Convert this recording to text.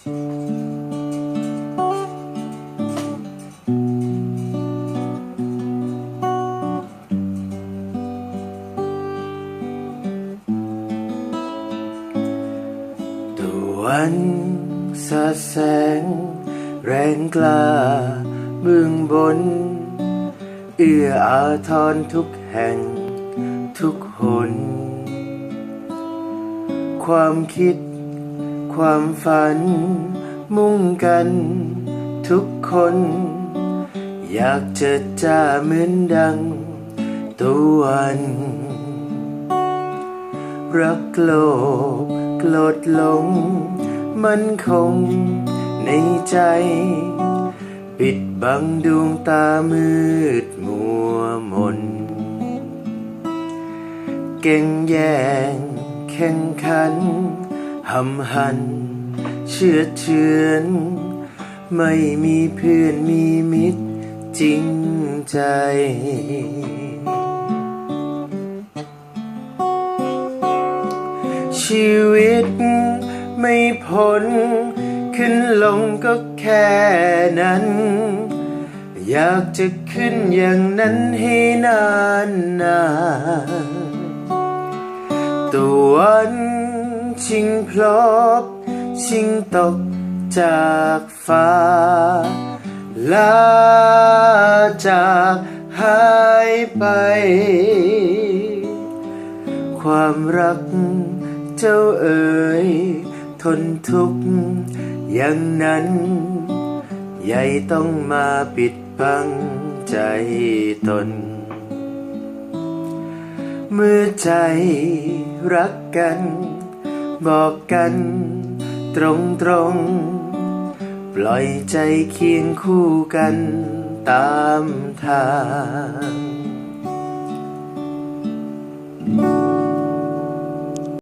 ตะวันสาแสง แรงกล้าเบื้องบน เอื้ออาทรทุกแห่งทุกหน ความคิด ความฝัน มุ่งกัน ทุกคน อยากจะจ้าเหมือนดังตะวัน รักโลภโกรธหลง มันคงในใจ ปิดบังดวงตามืดมัวมน เก่งแย่งแข่งขัน หำหัน เชื่อเชือน ไม่มีเพื่อนมีมิตรจริงใจ ชีวิตไม่พ้น ขึ้นลงก็แค่นั้น อยากจะขึ้นอย่างนั้นให้นานนานตะวัน ชิงพลบ ชิงตกจากฟ้าลาจากหายไป ความรักเจ้าเอ๋ยทนทุกข์อย่างนั้น ใหญ่ต้องมาปิดบังใจตน เมื่อใจรักกัน บอกกันตรงตรงๆปล่อยใจเคียงคู่กันตามทาง